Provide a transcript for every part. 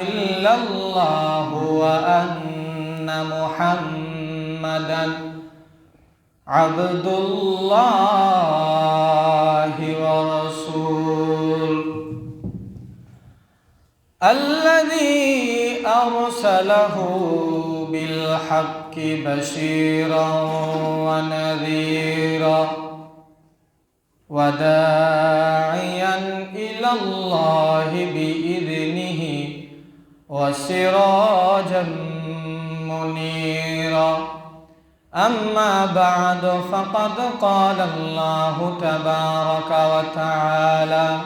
إلا الله وأن محمدا عبد الله ورسوله الذي أرسله بالحق بشيرا ونذيرا وداعيا إلى الله بإذنه وسراجا منيرا. أما بعد فقد قال الله تبارك وتعالى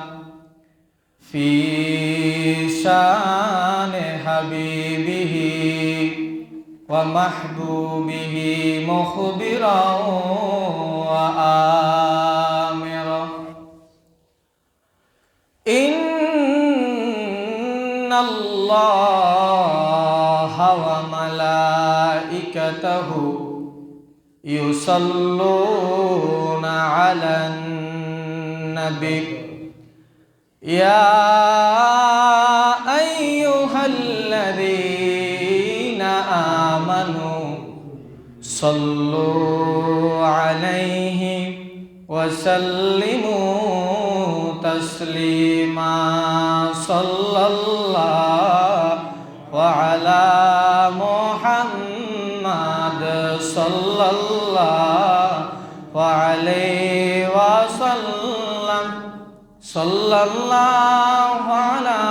في شأن حبيبه ومحبوبه مخبرا وآمرا. الله وملائكته يصلون على النبي. يا أيها الذين آمنوا صلوا عليه وسلموا تسليما. صلى الله وعلى محمد صلى الله عليه وسلم صلى الله على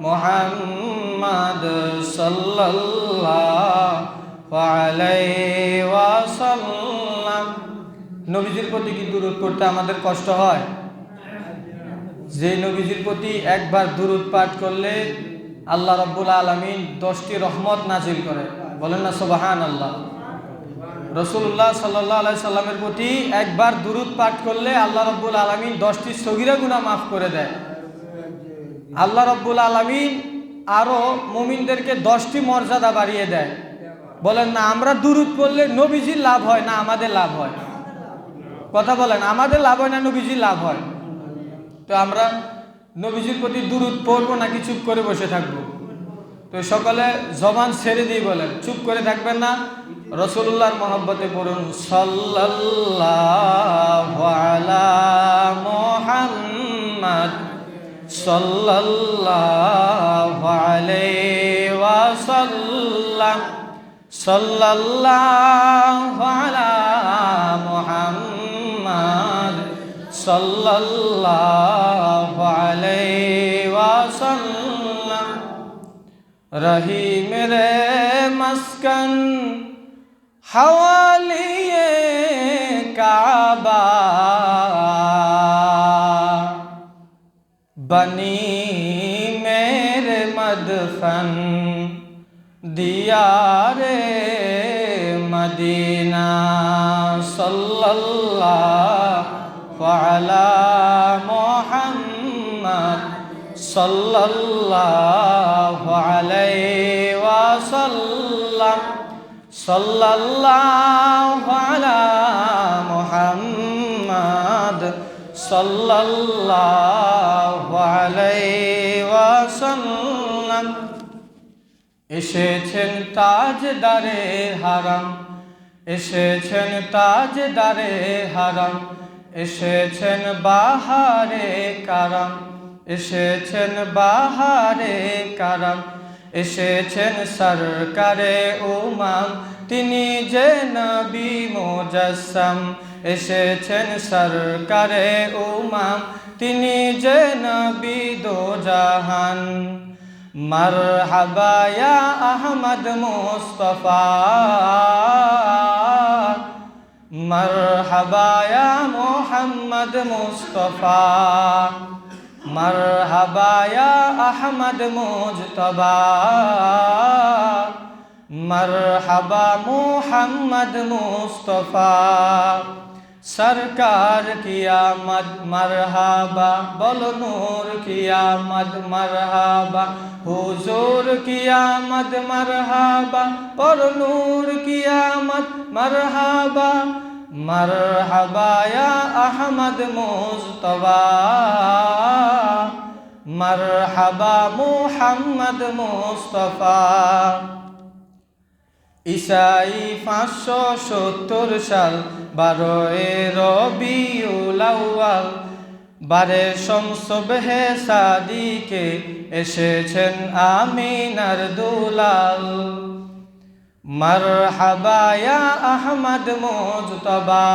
محمد صلى الله عليه وسلم নবীজির প্রতি কি দূরত করতে আমাদের কষ্ট হয় যে নবীজির প্রতি একবার দুরুদ পাঠ করলে আল্লাহ রব্বুল আলমিন দশটি রহমত নাজিল করে। বলেন না সোবাহান আল্লাহ রসুল্লাহ সাল্লাহ সাল্লামের প্রতি একবার দুরুদ পাঠ করলে আল্লাহ রব্বুল আলমিন দশটি সগিরা গুণা মাফ করে দেয়। আল্লাহ রব্বুল আলমিন আরও মুমিনদেরকে দশটি মর্যাদা বাড়িয়ে দেয়। বলেন না, আমরা দুরুদ পড়লে নবীজির লাভ হয় না আমাদের লাভ হয়? কথা বলেন, আমাদের লাভ হয় না নবীজির লাভ হয়? তো আমরা নবীজির প্রতি দূরত পড়ব নাকি চুপ করে বসে থাকব? তো সকলে জবান ছেড়ে দিয়ে বলেন, চুপ করে থাকবেন না। রসুল্লাহর মহব্বতে পড়ুন ওয়াসাল্লাম। সাল্লাল্লাহু আলা মুহাম্মদ صلى الله عليه وسلم رحیم رے مسکن حوالی کعبہ بنی میرے مدفن دیار مدینہ صلی اللہ وعلى محمد صلى الله عليه وسلم صلى الله على محمد صلى الله عليه وسلم এসেছেন তাজদারে হারাম এসেছেন তাজদারে হারাম এসেছেন বাহারে কারাম, এসেছেন বাহারে কারাম, এসেছেন সরকারে উমাম, তিনি যে নবী মুজাসম, এসেছেন সরকারে উমাম, তিনি যে নবী দো জাহান মারহাবা ইয়া আহমদ মুস্তফা। মারহাবা ইয়া মুহাম্মদ মুস্তফা মারহাবা ইয়া আহমদ মুজতবা মারহাবা মুহাম্মদ মুস্তফা সরকার কিয়ামত মারহাবা, বল নূর কিয়ামত মারহাবা, হুজুর কিয়ামত মারহাবা পর নূর কিয়ামত মারহাবা মারহাবা ইয়া আহমদ মুস্তফা মারহাবা মুহাম্মদ মুস্তফা ইসাই পাঁচশো সত্তর সাল বারোয় রবিউল আউয়াল, বারে শমসবহে সাদিকে এসেছেন আমিনার দুলাল। মারহাবা ইয়া আহমদ মুজতবা,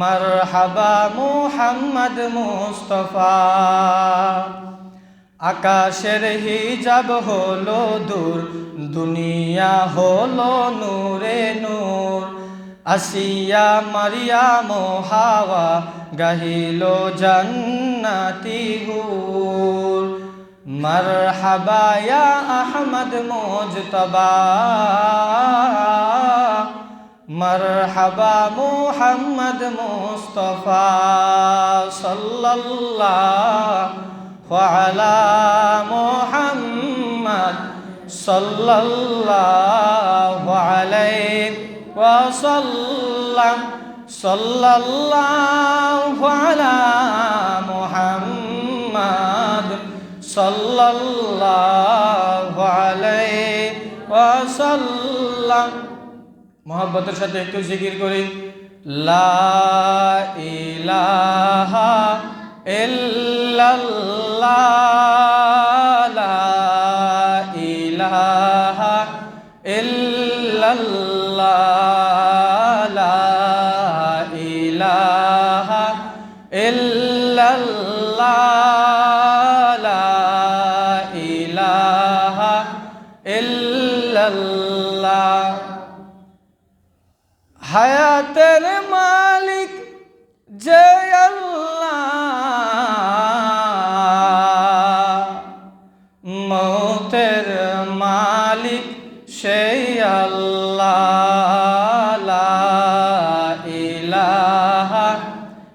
মারহাবা মুহাম্মদ মুস্তফা। আকাশের হিজাব হলো দূর, দুনিয়া হলো নূরে নূর। আসিয়া মারিয়াম হাওয়া গাহিল জান্নাতি হুর। মারহাবা ইয়া আহমদ মুজতবা। মারহাবা মুহাম্মদ মুস্তফা সাল্লাল্লাহু। আলা মুহাম্মদ সাল্লাল্লাহু আলাইহি ওয়াসাল্লাম সাল্লাল্লাহু আলা মুহাম্মদ সাল্লাল্লাহু আলাইহি ওয়াসাল্লাম মোহাব্বতের সাথে একটু জিকির করি। লা ইলাহা إلا الله.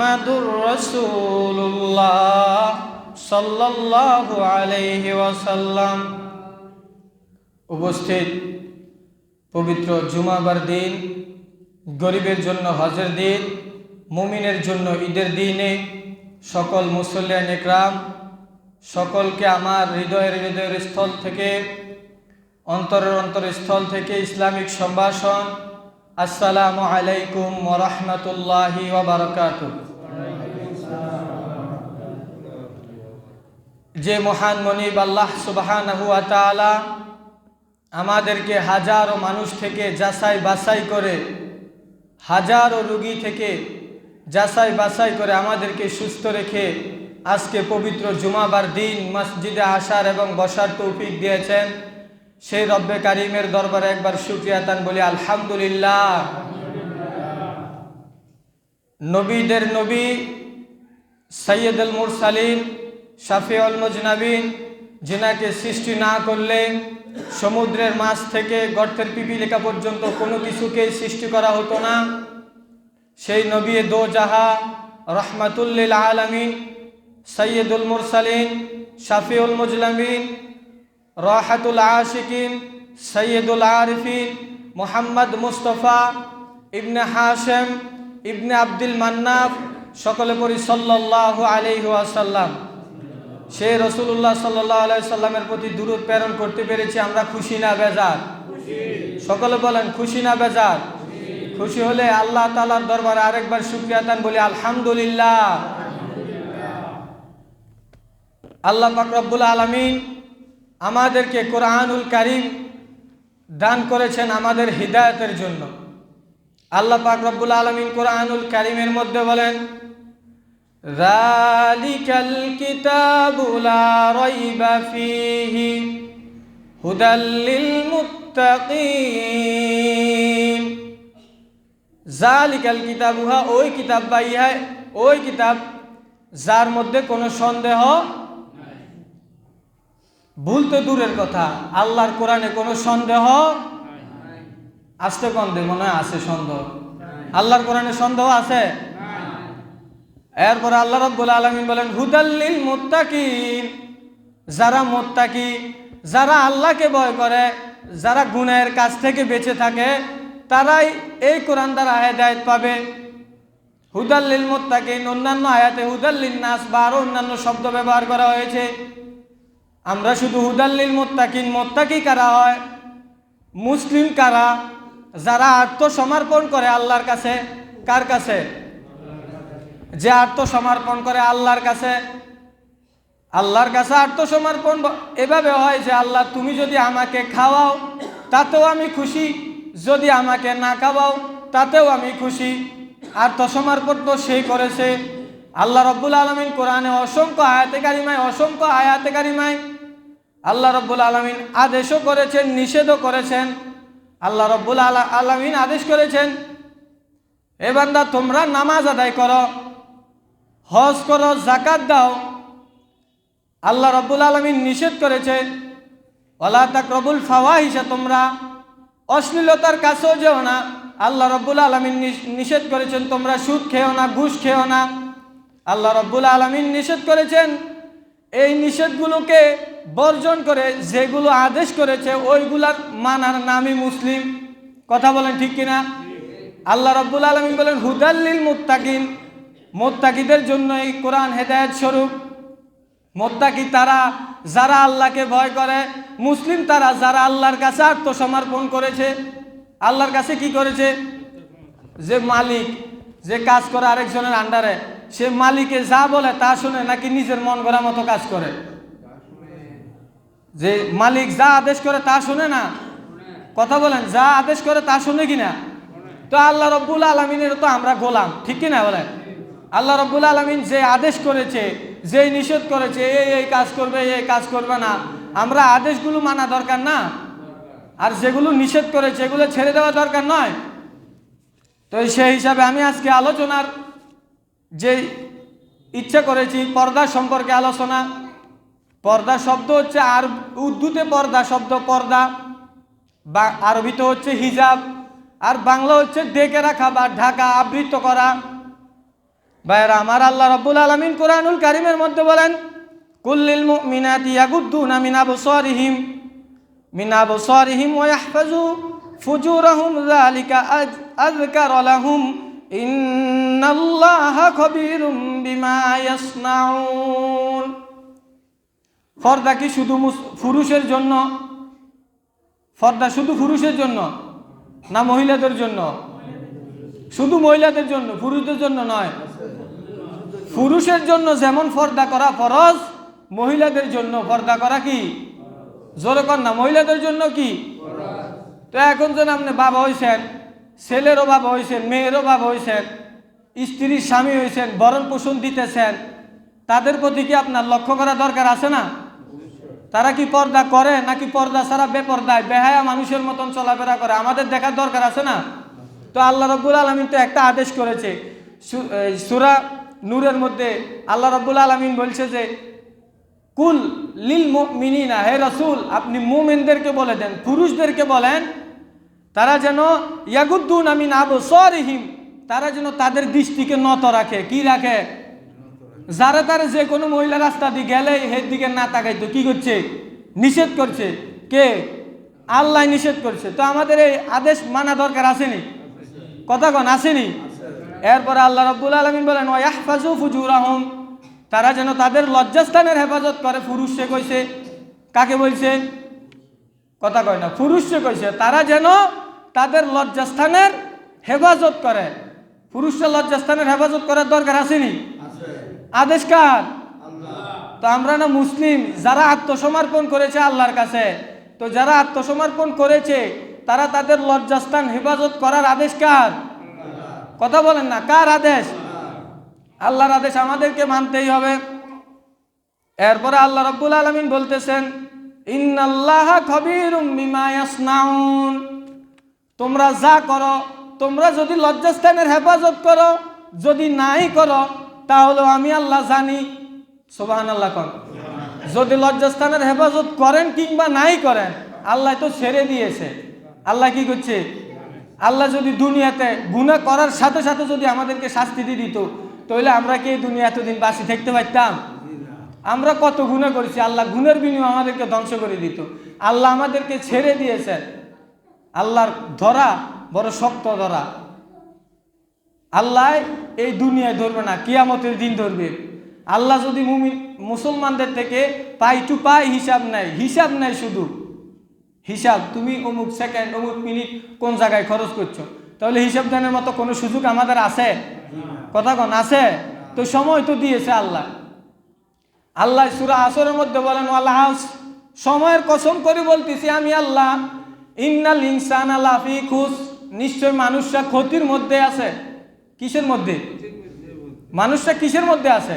মুহাম্মাদুর রাসূলুল্লাহ সাল্লাল্লাহু আলাইহি ওয়াসাল্লাম। উপস্থিত পবিত্র জুমাবার দিন, গরিবের জন্য হজের দিন, মুমিনের জন্য ঈদের দিনে সকল মুসল্লিয়ান একরাম সকলকে আমার হৃদয়ের হৃদয়ের স্থল থেকে, অন্তরের অন্তরস্থল থেকে ইসলামিক সম্ভাষণ। আসসালামু আলাইকুম ওরহমতুল্লাহি ওবরকাত যে মহান মনিব আল্লাহ সুবাহানাহু আমাদেরকে হাজারো মানুষ থেকে যাচাই বাছাই করে, হাজারো রুগী থেকে যাচাই বাছাই করে আমাদেরকে সুস্থ রেখে আজকে পবিত্র জুমাবার দিন মসজিদে আসার এবং বসার তৌফিক দিয়েছেন। সেই রব্বে কারিমের দরবারে একবার শুক্রিয়া তান বলি, আলহামদুলিল্লাহ। নবীদের নবী সৈয়দুল মুরসালিন শাফিউল মুজনাবিন, যিনাকে সৃষ্টি না করলে সমুদ্রের মাছ থেকে গর্তের পিপিলিকা পর্যন্ত কোনো কিছুকেই সৃষ্টি করা হতো না। সেই নবী দো জাহা রহমাতুল্লিল আলমিন সৈয়দুল মুরসালিন, শাফিউল মুজলামিন রাহাতুল আশিকিন সৈয়দুল আরিফিন, মোহাম্মদ মুস্তফা, ইবনে হাশেম, ইবনে আব্দুল মান্নাফ, সকলে পরি সাল্লাহ আলাইহি ওয়াসাল্লাম। সে রসুল্লাহ সাল্লাহ সাল্লামের প্রতি দূরত প্রেরণ করতে পেরেছি, আমরা খুশি না, বেজার? সকলে বলেন, খুশি না, বেজার? খুশি হলে আল্লাহ তালার দরবারে আরেকবার শুক্রিয়া দান বলি, আলহামদুলিল্লাহ। আল্লাহ পাকরব্বুল আলমিন আমাদেরকে কোরআনুল কারিম দান করেছেন আমাদের হৃদায়তের জন্য। আল্লাহ পাক রব্বুল আলমিন কোরআনুল কারিমের মধ্যে বলেন ذلك الكتاب لا ريب فيه هدى للمتقين ذلك الكتاب হা ওই কিতাব বা ইহা ওই কিতাব যার মধ্যে কোনো সন্দেহ ভুল তো দূরের কথা আল্লাহর কোরআনে কোনো সন্দেহ আসতে কন্দে মনে হয় আছে সন্দেহ আল্লাহর কোরআনে সন্দেহ আছে এরপরে আল্লাহ রব্বুল আলমিন বলেন হুদাল্লিল মুত্তাকিন। যারা মোত্তাকি, যারা আল্লাহকে ভয় করে, যারা গুণের কাছ থেকে বেঁচে থাকে, তারাই এই কোরআন দ্বারা হেদায়ত পাবে। হুদাল্লিল মোত্তাকিন, অন্যান্য আয়াতে হুদাল্লিল নাস বা আরও অন্যান্য শব্দ ব্যবহার করা হয়েছে। আমরা শুধু হুদাল্লিল মোত্তাকিন, মোত্তাকি কারা হয়? মুসলিম কারা? যারা আত্মসমর্পণ করে আল্লাহর কাছে? কার কাছে? যে আত্মসমর্পণ করে আল্লাহর কাছে আল্লাহর কাছে আত্মসমর্পণ এভাবে হয় যে আল্লাহ, তুমি যদি আমাকে খাওয়াও, তাতেও আমি খুশি। যদি আমাকে না খাওয়াও, তাতেও আমি খুশি। আত্মসমর্পণ তো সেই করেছে। আল্লাহ রব্বুল আলমিন কোরআনে অসংখ্য আয়াতে কারিমায়, অসংখ্য আয়াতে কারিমায় আল্লাহ রব্বুল আলমিন আদেশও করেছেন, নিষেধও করেছেন। আল্লাহ রব্বুল আলা আলমিন আদেশ করেছেন, এ বান্দা, তোমরা নামাজ আদায় করো। হজ করো জাকাত দাও। আল্লাহ রব্বুল আলমিন নিষেধ করেছে ওলা তাক রবুল ফাওয়া হিসা তোমরা অশ্লীলতার কাছেও যেও না। আল্লাহ রব্বুল আলমিন নিষেধ করেছেন তোমরা সুদ খেও না ঘুষ খেও না। আল্লাহ রব্বুল আলমিন নিষেধ করেছেন এই নিষেধগুলোকে বর্জন করে যেগুলো আদেশ করেছে ওইগুলার মানার নামই মুসলিম। কথা বলেন ঠিক কিনা? আল্লাহ রব্বুল আলমিন বলেন হুদাল্লিল মুত্তাকিন মোত্তাকিদের জন্য এই কোরআন হেদায়ত স্বরূপ। মোত্তাকি তারা, যারা আল্লাহকে ভয় করে, মুসলিম তারা, যারা আল্লাহর কাছে আত্মসমর্পণ করেছে, আল্লাহর কাছে কি করেছে? যে মালিক, যে কাজ করে আরেকজনের আন্ডারে, সে মালিকে যা বলে তা শুনে নাকি নিজের মন গড়া মতো কাজ করে? যে মালিক যা আদেশ করে তা শুনে না? কথা বলেন, যা আদেশ করে তা শুনে কিনা? তো আল্লাহ রব্বুল আলমিনের তো আমরা গোলাম, ঠিক কিনা বলেন? আল্লাহ রব্বুল আলমিন যে আদেশ করেছে যে নিষেধ করেছে, এই এই কাজ করবে, এই কাজ করবে না। আমরা আদেশগুলো মানা দরকার না। আর যেগুলো নিষেধ করেছে, এগুলো ছেড়ে দেওয়া দরকার নয়। তো সেই হিসাবে আমি আজকে আলোচনার যে ইচ্ছা করেছি, পর্দা সম্পর্কে আলোচনা। পর্দা শব্দ হচ্ছে আর, উর্দুতে পর্দা শব্দ, পর্দা। বা, আরবিতে হচ্ছে হিজাব। আর বাংলা হচ্ছে ডেকে রাখা বা ঢাকা আবৃত করা। ভাইরা আমার আল্লাহ রব্বুল আলমিন কোরআনুল কারিমের মধ্যে বলেন কুল্লিল মুমিনাতি ইয়াগুদ্দুনা মিন আবসারিহিম মিন আবসারিহিম ওয়া ইয়াহফাজু ফুজুরাহুম আজ আযকার লাহুম, ইন্নাল্লাহা খবীরুম বিমা ইয়াসনাউন। পর্দা কি শুধু পুরুষের জন্য? ফর্দা শুধু পুরুষের জন্য? না মহিলাদের জন্য? শুধু মহিলাদের জন্য, পুরুষদের জন্য নয়। পুরুষের জন্য যেমন পর্দা করা ফরজ, মহিলাদের জন্য পর্দা করা কি? জোরে কর না, মহিলাদের জন্য কি? তো এখন যেন আপনি বাবা হয়েছেন ছেলেরও বাবা হয়েছেন মেয়েরও বাবা হয়েছেন স্ত্রীর স্বামী হয়েছেন বরণ পোষণ দিতেছেন, তাদের প্রতি কি আপনার লক্ষ্য করা দরকার আছে না? তারা কি পর্দা করে নাকি পর্দা ছাড়া বেপর্দায়, বেহায়া মানুষের মতন চলাফেরা করে? আমাদের দেখার দরকার আছে না? তো আল্লাহ রব্বুল আলমিন তো একটা আদেশ করেছে সুরা নূরের মধ্যে আল্লাহ রব্বুল আলমিন বলছে যে, কুল লিল মিনিনা হে রসুল, আপনি মুমিনদেরকে বলে দেন, পুরুষদেরকে বলেন, তারা যেন ইয়াগুদ্দুন আমিন আবু সরিহিম তারা যেন তাদের দৃষ্টিকে নত রাখে। কি রাখে? যারা তারা যে কোনো মহিলা রাস্তা দিয়ে গেলে হের দিকে না তাকাইতো, কি করছে? নিষেধ করছে। কে? আল্লাহ নিষেধ করছে। তো আমাদের এই আদেশ মানা দরকার আসেনি? কথা কন, আসেনি? এরপরে আল্লাহ রব্বুল আলমিন বলেন ওয়াহফাজু ফুজুর আহম তারা যেন তাদের লজ্জাস্থানের হেফাজত করে। পুরুষ কইছে, কাকে বলছে? কথা কয় না, পুরুষ কইছে, তারা যেন তাদের লজ্জাস্থানের হেফাজত করে। পুরুষের লজ্জাস্থানের হেফাজত করার দরকার আসেনি আদেশ কার? তো আমরা না মুসলিম, যারা আত্মসমর্পণ করেছে আল্লাহর কাছে, তো যারা আত্মসমর্পণ করেছে, তারা তাদের লজ্জাস্থান হেফাজত করার আদেশ কার? কথা বলেন না, কার আদেশ? আল্লাহর আদেশ আমাদেরকে মানতেই হবে। এরপরে আল্লাহ রব্বুল আলমিন বলতেছেন তোমরা যা করো, তোমরা যদি লজ্জাস্থানের হেফাজত করো, যদি নাই করো তাহলে আমি আল্লাহ জানি। সোবাহান আল্লাহ কন। যদি লজ্জাস্থানের হেফাজত করেন কিংবা নাই করেন, আল্লাহ তো ছেড়ে দিয়েছে। আল্লাহ কি করছে? আল্লাহ যদি দুনিয়াতে গুণা করার সাথে সাথে যদি আমাদেরকে শাস্তি দিয়ে দিত, তাহলে আমরা কি দুনিয়া এতদিন বাসি থাকতে পারতাম আমরা কত গুণা করেছি, আল্লাহ গুণের বিনিময় আমাদেরকে ধ্বংস করে দিত। আল্লাহ আমাদেরকে ছেড়ে দিয়েছেন। আল্লাহর ধরা বড় শক্ত ধরা। আল্লাহ এই দুনিয়ায় ধরবে না, কিয়ামতের দিন ধরবে। আল্লাহ যদি মুমিন, মুসলমানদের থেকে পাই টু পাই হিসাব নেয় হিসাব নেয় শুধু। হিসাব তুমি অমুক সেকেন্ড অমুক মিনিট কোন জায়গায় খরচ করছ? তাহলে হিসাব দানের মতো কোনো সুযোগ আমাদের আছে? কথা কোন, আছে? তো সময় তো দিয়েছে আল্লাহ। আল্লাহ সুরা আসরের মধ্যে বলেন আল্লাহ সময়ের কসম করে বলতেছি আমি আল্লাহ, ইন্নাল ইনসান আলাফি খুশ নিশ্চয় মানুষরা ক্ষতির মধ্যে আছে। কিসের মধ্যে? মানুষরা কিসের মধ্যে আছে?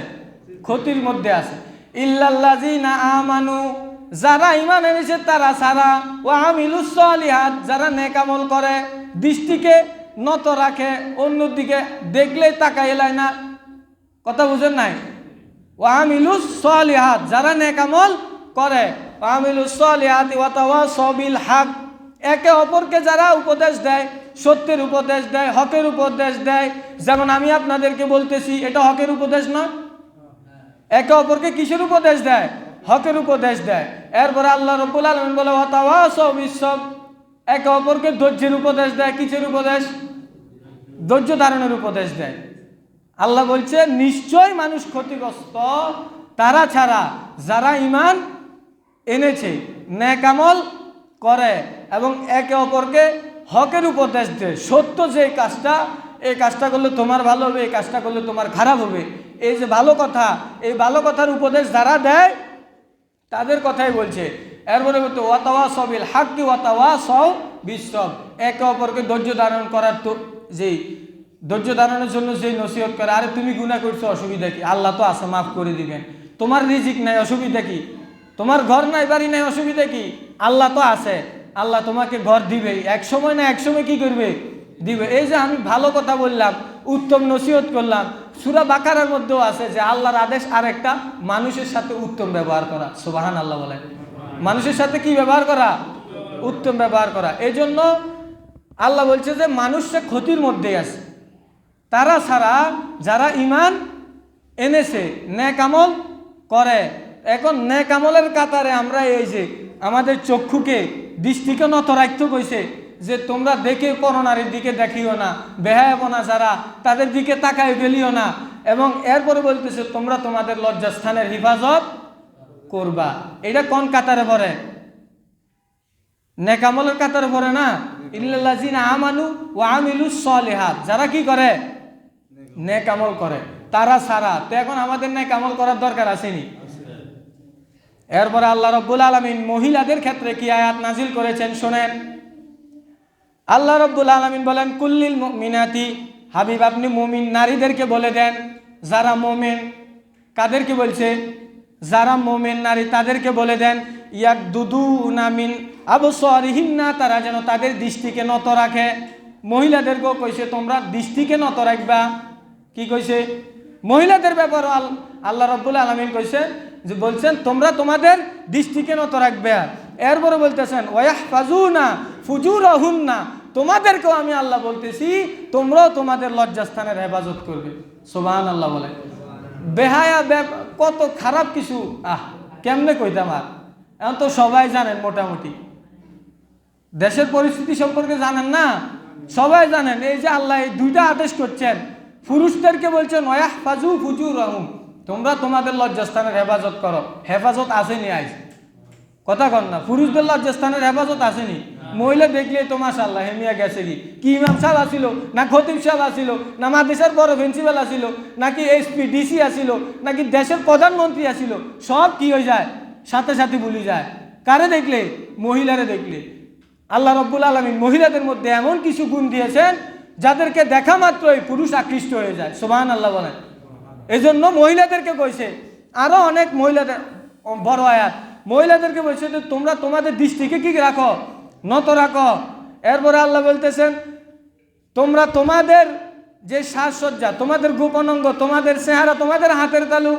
ক্ষতির মধ্যে আছে। ইল্লাল্লাযিনা আমানু যারা ইমান এনেছে তারা সারা। ও আমিলুস সলিহাত, যারা নেকামল করে, দৃষ্টিকে নত রাখে, অন্যদিকে দেখলে তাকাই এলাই না। কথা বুঝেন নাই? ও আমিলুস সলিহাত, যারা নেকামল করে ও আমিলুস সলিহাত ওয়াতাওয়া সবিল হাক। একে অপরকে যারা উপদেশ দেয়, সত্যের উপদেশ দেয়, হকের উপদেশ দেয়, যেমন আমি আপনাদেরকে বলতেছি, এটা হকের উপদেশ না একে অপরকে কিসের উপদেশ দেয়? হকের উপদেশ দেয়। এরপরে আল্লাহ রব্বুল আলমিন বলে হতাওয়া সব ঈশ্বব একে অপরকে ধৈর্যের উপদেশ দেয়। কিসের উপদেশ? ধৈর্য ধারণের উপদেশ দেয়। আল্লাহ বলছে, নিশ্চয় মানুষ ক্ষতিগ্রস্ত, তারা ছাড়া যারা ইমান এনেছে ন্যাকামল করে এবং একে অপরকে হকের উপদেশ দেয়। সত্য যে কাজটা, এই কাজটা করলে তোমার ভালো হবে, এই কাজটা করলে তোমার খারাপ হবে। এই যে ভালো কথা, এই ভালো কথার উপদেশ যারা দেয় তাদের কথাই বলছে। এরপরে বলতে ওয়াতাওয়া সবিল হাক্কি ওয়াতাওয়া সব বিশ্বব একে অপরকে ধৈর্য ধারণ করার তো যেই, ধৈর্য ধারণের জন্য যেই নসিহত করে, আরে তুমি গুণা করছ, অসুবিধা কি? আল্লাহ তো আছে, মাফ করে দিবেন। তোমার রিজিক নাই, অসুবিধা কি? তোমার ঘর নাই, বাড়ি নাই, অসুবিধা কি? আল্লাহ তো আছে। আল্লাহ তোমাকে ঘর দিবে এক সময় না, এক সময় কি করবে? দিবে। এই যে আমি ভালো কথা বললাম, উত্তম নসিহত করলাম সুরা বাকারার মধ্যেও আছে যে আল্লাহর আদেশ আর একটা মানুষের সাথে উত্তম ব্যবহার করা। সুবাহান আল্লাহ বলে মানুষের সাথে কি ব্যবহার করা? উত্তম ব্যবহার করা। এই জন্য আল্লাহ বলছে যে মানুষটা ক্ষতির মধ্যেই আছে। তারা ছাড়া যারা ইমান এনেছে ন্যাকামল করে, এখন ন্যাকামলের কাতারে আমরা এই যে আমাদের চক্ষুকে, দৃষ্টিকে নত রাখতে কইছে যে তোমরা দেখে করোনারের দিকে দেখিও না, বেহায়াপনা যারা, তাদের দিকে তাকায় ফেলিও না। এবং এরপরে বলতেছে, তোমরা তোমাদের লজ্জাস্থানের হেফাজত করবা। এটা কোন কাতারে পড়ে? নেকামলের কাতারে পড়ে না? ইল্লাল্লাযিনা আমানু ওয়া আমিলুস সলিহাত। যারা কি করে? নেকামল করে। তারা সারা তো এখন আমাদের নেকামল করার দরকার আসেনি। এরপরে আল্লাহ রব্বুল আলমিন মহিলাদের ক্ষেত্রে কি আয়াত নাজিল করেছেন? শোনেন। আল্লাহ রব্বুল আলমিন বলেন, কুল্লিল মিনাতি হাবিব আপনি মুমিন নারীদেরকে বলে দেন, যারা মোমেন, কাদেরকে বলছে? যারা মোমেন নারী তাদেরকে বলে দেন ইয়াক দুদু নামিন সরিহিন্না তারা যেন তাদের দৃষ্টিকে নত রাখে। মহিলাদেরকেও কইছে, তোমরা দৃষ্টিকে নত রাখবা। কি কইছে? মহিলাদের ব্যাপারও আল, আল্লাহ রব্বুল আলমিন কইছে, যে বলছেন, তোমরা তোমাদের দৃষ্টিকে নত রাখবে। এরপরে বলতেছেন ওয়াহ ফাজুনা ফুজুর না তোমাদেরকেও আমি আল্লাহ বলতেছি, তোমরাও তোমাদের লজ্জাস্থানের হেফাজত করবে। সোবাহান আল্লাহ বলে। বেহায়া কত খারাপ কিছু, আহ, কেমনে কইতাম আর এখন তো সবাই জানেন মোটামুটি। দেশের পরিস্থিতি সম্পর্কে জানেন না? সবাই জানেন, এই যে আল্লাহ এই দুইটা আদেশ করছেন, পুরুষদেরকে বলছেন ওয়াহ ফাজু ফুজু রহুম তোমরা তোমাদের লজ্জাস্থানের হেফাজত করো। হেফাজত আসেনি আজ। কথা কন না, পুরুষদের লজ্জাস্থানের হেফাজত আসেনি। মহিলা দেখলে তো মাশাল্লাহ হেমিয়া গেছে কি? কি ইমাম সাহেব আসিল, না খতিব সাহেব আসিল, না মাদ্রাসার বড় প্রিন্সিপাল আসিল, নাকি এসপি ডিসি আসিল, নাকি দেশের প্রধানমন্ত্রী আসিল, সব কি হয়ে যায়? সাথে সাথে ভুলি যায়। কারে দেখলে? মহিলারে দেখলে। আল্লাহ রব্বুল আলমিন মহিলাদের মধ্যে এমন কিছু গুণ দিয়েছেন, যাদেরকে দেখা মাত্রই পুরুষ আকৃষ্ট হয়ে যায়। সোবাহান আল্লাহ বলেন। এই জন্য মহিলাদেরকে কইছে, আরও অনেক মহিলাদের, বড় আয়াত, মহিলাদেরকে বলছে যে তোমরা তোমাদের দৃষ্টিকে কি রাখো? নত রাখো। এরপরে আল্লাহ বলতেছেন, তোমরা তোমাদের যে সাজসজ্জা, তোমাদের গোপন অঙ্গ, তোমাদের চেহারা, তোমাদের হাতের তালু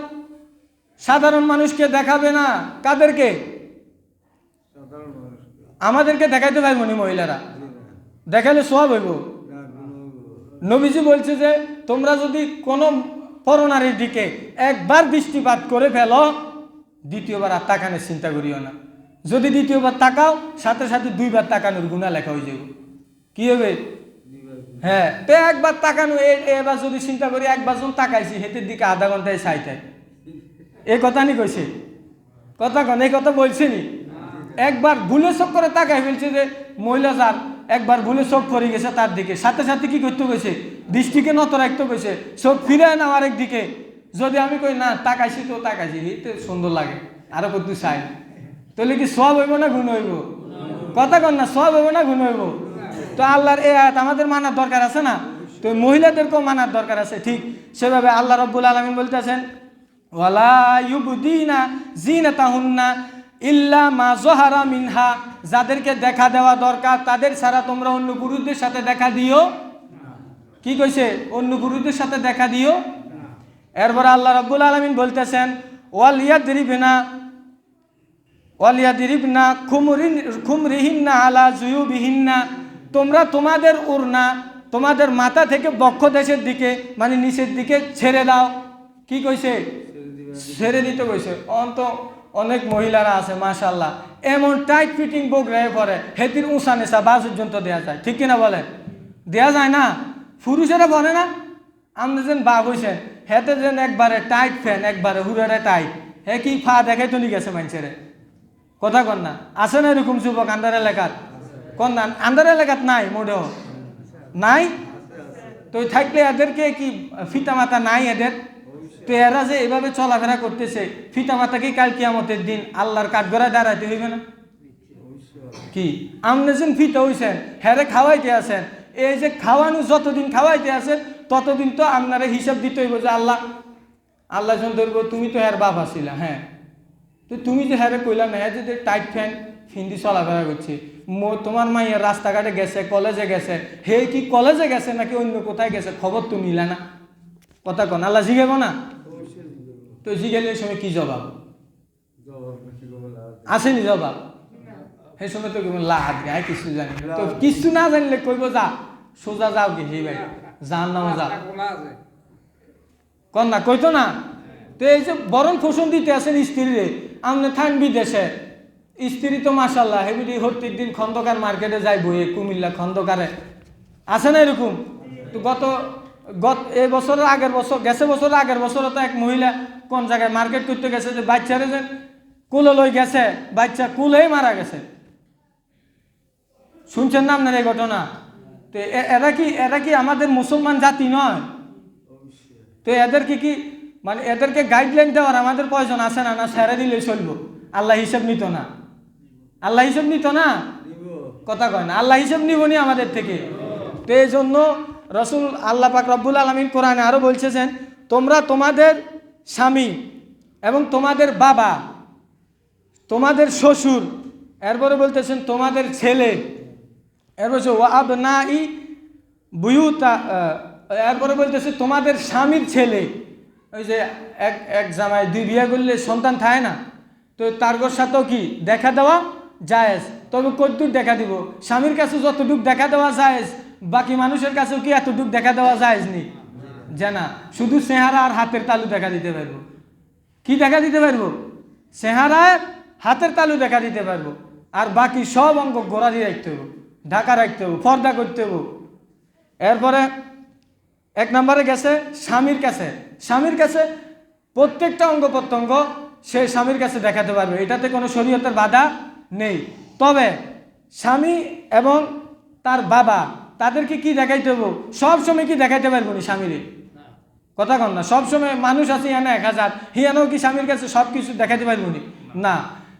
সাধারণ মানুষকে দেখাবে না। কাদেরকে? আমাদেরকে দেখাইতে পারব নি মহিলারা। দেখালে সব হইব। নবীজি বলছে যে, তোমরা যদি কোনো পরনারীর দিকে একবার দৃষ্টিপাত করে ফেলো, দ্বিতীয়বার আর তাকানোর চিন্তা করিও না। যদি দ্বিতীয়বার তাকাও, সাথে সাথে দুইবার তাকানোর গুণা লেখা হয়ে যাবে কি হবে? হ্যাঁ তো একবার তাকানো এবার যদি চিন্তা করি, একবার যখন তাকাইছি হেতের দিকে আধা ঘন্টায় চাইতে এই কথা নি কইছে? কথা কন এই কথা বলছে নি? একবার ভুলে চোখ করে তাকাই ফেলছে যে, মহিলা যার, একবার ভুলে চোখ পড়ে গেছে তার দিকে। সাথে সাথে কি করতে গেছে দৃষ্টিকে নত রাখতে গেছে চোখ ফিরে না আরেক দিকে। যদি আমি কই, না, তাকাইছি তো তাকাইছি এইতে সুন্দর লাগে, আরও কত চাই? তাহলে কি সব হইব না গুণ হইব? কথা কন না সব হইব না গুণ হইব? তো আল্লাহর এ আয়াত আমাদের মানার দরকার আছে না? তো মহিলাদেরকেও মানার দরকার আছে, ঠিক? সেভাবে আল্লাহ রব্বুল আলমিন বলতেছেন, ওয়ালা ইউবদিনা জিনাতাহুন্না ইল্লা মা জহারা মিনহা। যাদেরকে দেখা দেওয়া দরকার, তাদের ছাড়া তোমরা অন্য পুরুষদের সাথে দেখা দিও? কি কইছে? অন্য পুরুষদের সাথে দেখা দিও? এরপর আল্লাহ রব্বুল আলমিন বলতেছেন, ওয়াল ইয়াদরিবিনা ওয়াল ইয়াদরিবনা খুমরিন খুমরিহিন্না আলা জুয়ুবিহিন্না। তোমরা তোমাদের উড়না তোমাদের মাথা থেকে বক্ষ দেশের দিকে মানে নিচের দিকে ছেড়ে দাও। কি কইছে? ছেড়ে দিতে কইছে। অন্ত অনেক মহিলারা আছে মাশাল্লাহ এমন টাইট ফিটিং বুক রেহে পরে, হেতির উঁচা নেশা বা পর্যন্ত দেওয়া যায়। ঠিক কিনা বলে দেওয়া যায় না? পুরুষেরা বলে না? আপনি যেন বা হইছেন হেতে যেন একবারে টাইট ফ্যান একবারে হুড়ারে টাইট হে কি ফা দেখে তো গেছে মানুষেরে? কথা কন না। আছে না এরকম যুবক আন্দার এলাকার? কন না আন্দার এলাকাত নাই মোটেও। নাই? তো থাকলে এদেরকে কি ফিতা মাতা নাই এদের? তো এরা যে এভাবে চলাফেরা করতেছে ফিতা মাতাকে কাল কিয়ামতের দিন আল্লাহর কাঠগড়ায় দাঁড়াইতে হইবে না? কি? আপনি যেন ফিতা হইছেন, হ্যারে খাওয়াইতে আছেন, এই যে খাওয়ানো যতদিন খাওয়াইতে আছেন, ততদিন তো আপনারা হিসাব দিতে হইব যে আল্লাহ আল্লাহ যখন ধরবো, তুমি তো হ্যার বাপ আসিলা হ্যাঁ। তো তুমি যে হ্যারে কইলা না হ্যাঁ যে টাইট ফ্যান ফিন্দি চলাফেরা করছে মো- তোমার মাইয়ের রাস্তাঘাটে গেছে কলেজে গেছে হে কি কলেজে গেছে নাকি অন্য কোথায় গেছে খবর তো মিলে না। কথা কন আল্লাহ জিগেব না? তো জিগেলে এই সময় কি জবাব? আসেনি জবাব? সেই সময় তো লাভ গায় কিছু জানি তো কিছু না জানলে কইব যা সোজা যাও কি সেই ভাই যার নাম যা কন না কইতো না? তো এই যে বরণ পোষণ দিতে আছেন স্ত্রীরে আমনে থান বিদেশে। স্ত্রী তো মাসাল্লাহ হেবিডি প্রত্যেক দিন খন্দকার মার্কেটে যাই বইয়ে কুমিল্লা খন্দকারে। আছে না এরকম? তো গত গত, এই বছরের আগের বছর, গেছে বছরের আগের বছরে তো এক মহিলা কোন জায়গায় মার্কেট করতে গেছে যে বাচ্চারে যে কুলে লই গেছে, বাচ্চা কুলেই মারা গেছে। শুনছেন না আপনার এই ঘটনা? তো এ- এরা কি এরা কি আমাদের মুসলমান জাতি নয়? তো এদেরকে কি মানে এদেরকে গাইডলাইন দেওয়ার আমাদের প্রয়োজন আছে না? না, ছেড়ে দিলে চলবো। আল্লাহ হিসেব নিত না। আল্লাহ হিসেব নিত না? কথা কয় না। আল্লাহ হিসেব নিবনি আমাদের থেকে। তো এই জন্য রসুল আল্লাহ পাক রব্বুল আলমিন কোরআনে আরও বলছেন তোমরা তোমাদের স্বামী এবং তোমাদের বাবা, তোমাদের শ্বশুর, এরপরে বলতেছেন তোমাদের ছেলে, এরপর ওয়াব না ই বুয়ুতা এরপরে বলতেছে তোমাদের স্বামীর ছেলে। ওই যে এক এক জামাই দুই বিয়ে করলে সন্তান থাকে না, তো তার সাথেও কি দেখা দেওয়া জায়েজ? তবে কতটুক দেখা দিব? স্বামীর কাছে যতটুক দেখা দেওয়া জায়েজ, বাকি মানুষের কাছেও কি এতটুক দেখা দেওয়া জায়েজ নি? জানা শুধু চেহারা আর হাতের তালু দেখা দিতে পারব। কি দেখা দিতে পারব? চেহারায় হাতের তালু দেখা দিতে পারব। আর বাকি সব অঙ্গ গোড়া দিয়ে রাখতে হবে ঢাকা রাখতে হবে পর্দা করতে হবে এরপরে এক নম্বরে গেছে স্বামীর কাছে। স্বামীর কাছে প্রত্যেকটা অঙ্গ প্রত্যঙ্গ সে স্বামীর কাছে দেখাতে পারবে। এটাতে কোনো শরীয়তের বাধা নেই। তবে স্বামী এবং তার বাবা, তাদেরকে কি দেখাইতে হব সব সময় কি দেখাইতে পারব না স্বামীরে? কথা কন না। সবসময় মানুষ আছে ইয়ানা এক হাজার। হিয়ানাও কি স্বামীর কাছে সব কিছু দেখাতে পারব নি?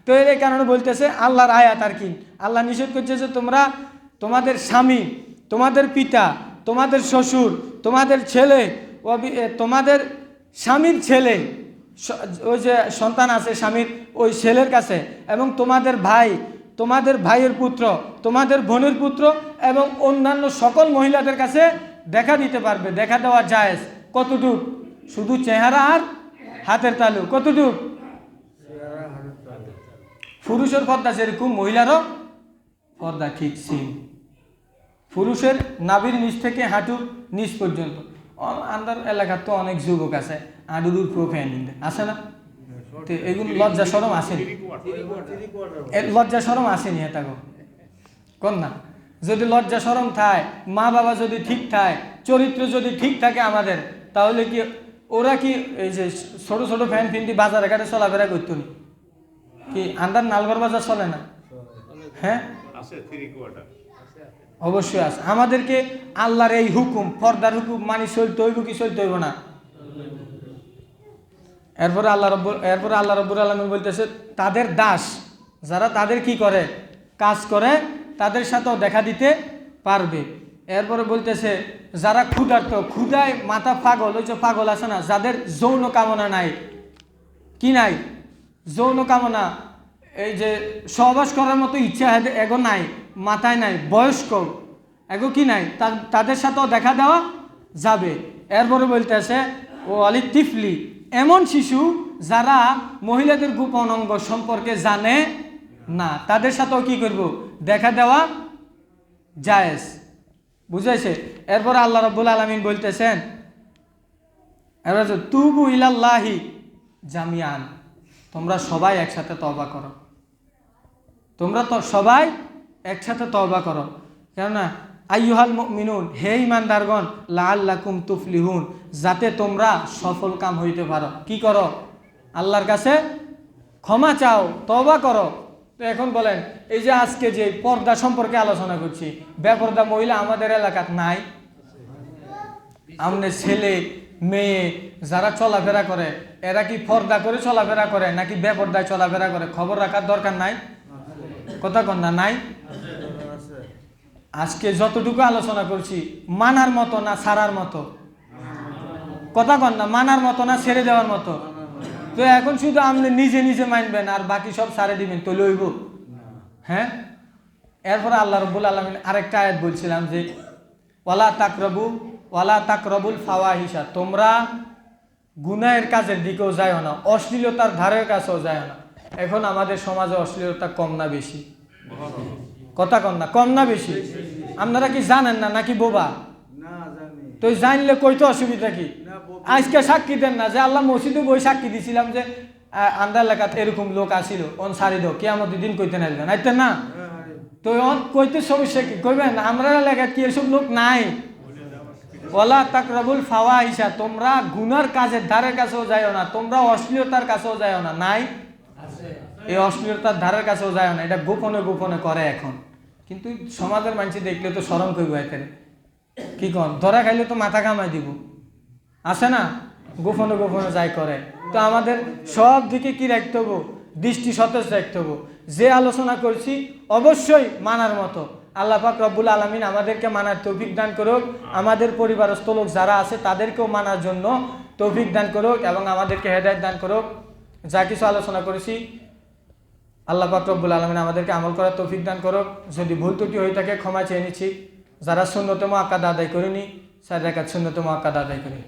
তো এই কারণে বলতেছে, আল্লাহর আয়াত আর কি? আল্লাহ নিষেধ করছে যে তোমরা তোমাদের স্বামী, তোমাদের পিতা, তোমাদের শ্বশুর তোমাদের ছেলে তোমাদের স্বামীর ছেলে ওই যে সন্তান আছে স্বামীর, ওই ছেলের কাছে এবং তোমাদের ভাই, তোমাদের ভাইয়ের পুত্র, তোমাদের বোনের পুত্র এবং অন্যান্য সকল মহিলাদের কাছে দেখা দিতে পারবে, দেখা দেওয়া জায়েজ। কতটুক? শুধু চেহারা আর হাতের তালু। কতটুক? পুরুষের পর্দা সেরকম মহিলারও পর্দা ঠিক সেম পুরুষের নাভির নিচ থেকে হাঁটুর নিচ পর্যন্ত। আন্দার এলাকার তো অনেক যুবক আছে। হাঁটুর প্রো ফ্যান আছে না? তো এগুলো লজ্জা সরম আসেনি। লজ্জা সরম আসেনি এটা কোন না? যদি লজ্জা সরম থায় মা বাবা যদি ঠিক থাকে চরিত্র যদি ঠিক থাকে আমাদের তাহলে কি ওরা কি এই যে ছোট ছোট ফ্যান ফিনটি বাজারে ঘাটে চলাফেরা করতো নি? কি আন্দার নালগর বাজার চলে না? হ্যাঁ? আছে থ্রি কোয়ার্টার অবশ্যই আছে। আমাদেরকে আল্লাহর এই হুকুম, পর্দার হুকুম মানি চলতে হইব কি চলতে হইব না? এরপরে আল্লাহ রব্বুর এরপরে আল্লাহ রব্বুর আলমিন বলতেছে, তাদের দাস, যারা তাদের কি করে? কাজ করে, তাদের সাথেও দেখা দিতে পারবে। এরপরে বলতেছে, যারা ক্ষুধার্ত, ক্ষুধায় মাথা পাগল, ওই যে পাগল আছে না, যাদের যৌন কামনা নাই। কি নাই? যৌন কামনা এই যে সহবাস করার মতো ইচ্ছা এগো নাই, মাথায় নাই, বয়স্ক, এগো কি নাই? তাদের সাথেও দেখা দেওয়া যাবে। এরপরে বলতেছে, ও আলি তিফলি এমন শিশু যারা মহিলাদের গোপন অঙ্গ সম্পর্কে জানে না, তাদের সাথেও কি করব? দেখা দেওয়া জায়েজ। বুঝেছে? এরপর আল্লাহ রব্বুল আলমিন বলতেছেন, এবার তুবু ইলাল্লাহি জামিয়ান তোমরা সবাই একসাথে তবা করো। তোমরা তো সবাই একসাথে তবা করো। কেননা, আইয়ুহাল মিনুন হে ইমানদারগণ লাল্লাকুম তুফলিহুন, যাতে তোমরা সফল কাম হইতে পারো। কি করো? আল্লাহর কাছে ক্ষমা চাও তবা করো। তো এখন বলেন, এই যে আজকে যে পর্দা সম্পর্কে আলোচনা করছি, বেপর্দা মহিলা আমাদের এলাকাত নাই। আমনে ছেলে, মেয়ে, যারা চলাফেরা করে, এরা কি পর্দা করে চলাফেরা করে, নাকি বেপর্দায় চলাফেরা করে? খবর রাখার দরকার নাই? কথা কন্যা নাই? আজকে যতটুকু আলোচনা করছি, মানার মতো না সারার মতো? কথা কন্যা মানার মতো না ছেড়ে দেওয়ার মতো? তো এখন শুধু আপনি নিজে নিজে মানবেন, আর বাকি সব সারে দিবেন, তো লইব। হ্যাঁ? এরপরে আল্লাহ রব্বুল আলমিন আরেকটা আয়াত বলছিলাম যে, ওয়ালা তাকরবু, ওয়ালা তাকরবুল ফাওয়াহিসা তোমরা গুনাহের কাজের দিকেও যায় না, অশ্লীলতার ধারের কাছেও যায় না। এখন আমাদের সমাজে অশ্লীলতা কম না বেশি। কথা কম না কম না বেশি? আপনারা কি জানেন না নাকি বোবা? জানি। তো জানলে কইতে অসুবিধা কি। আজকে সাক্ষী দেন না যে আল্লাহ মসজিদে বই সাক্ষী দিছিলাম যে আন্দার এলাকাত এরকম লোক আসিল অন সারি দো কে আমাদের দিন কইতে নাইলেন আইতেন না? তো অন কইতে সমস্যা কি? কইবেন আমরা এলাকাত কি এসব লোক নাই? ওলা তাকরাবুল ফাওয়া ইসা তোমরা গুনার কাজের ধারের কাছেও যাইও না তোমরা অশ্লীলতার কাছেও যাইও না। নাই? এই অশ্লীলতার ধারের কাছেও যায় না, এটা গোপনে গোপনে করে এখন। কিন্তু সমাজের মানুষ দেখলে তো সরম কইব এতে কি কন? ধরা খাইলে তো মাথা কামাই দিব। আছে না? গোপনে গোপনে যাই করে। তো আমাদের সব দিকে কি রাখতে হব? দৃষ্টি সতেজ রাখতে হব। যে আলোচনা করছি, অবশ্যই মানার মতো। আল্লাহ পাক রব্বুল আলমিন আমাদেরকে মানার তৌফিক দান করুক। আমাদের পরিবারস্থ লোক যারা আছে, তাদেরকেও মানার জন্য তৌফিক দান করুক এবং আমাদেরকে হেদায়ত দান করুক। যা কিছু আলোচনা করেছি আল্লাহ পাক রব্বুল আলমিন আমাদেরকে আমল করার তৌফিক দান করুক। যদি ভুল ত্রুটি হয়ে থাকে ক্ষমা চেয়ে নিচ্ছি। যারা শূন্যতম আকাদ আদায় করিনি চার একা শূন্যতম আকাদ আদায় করি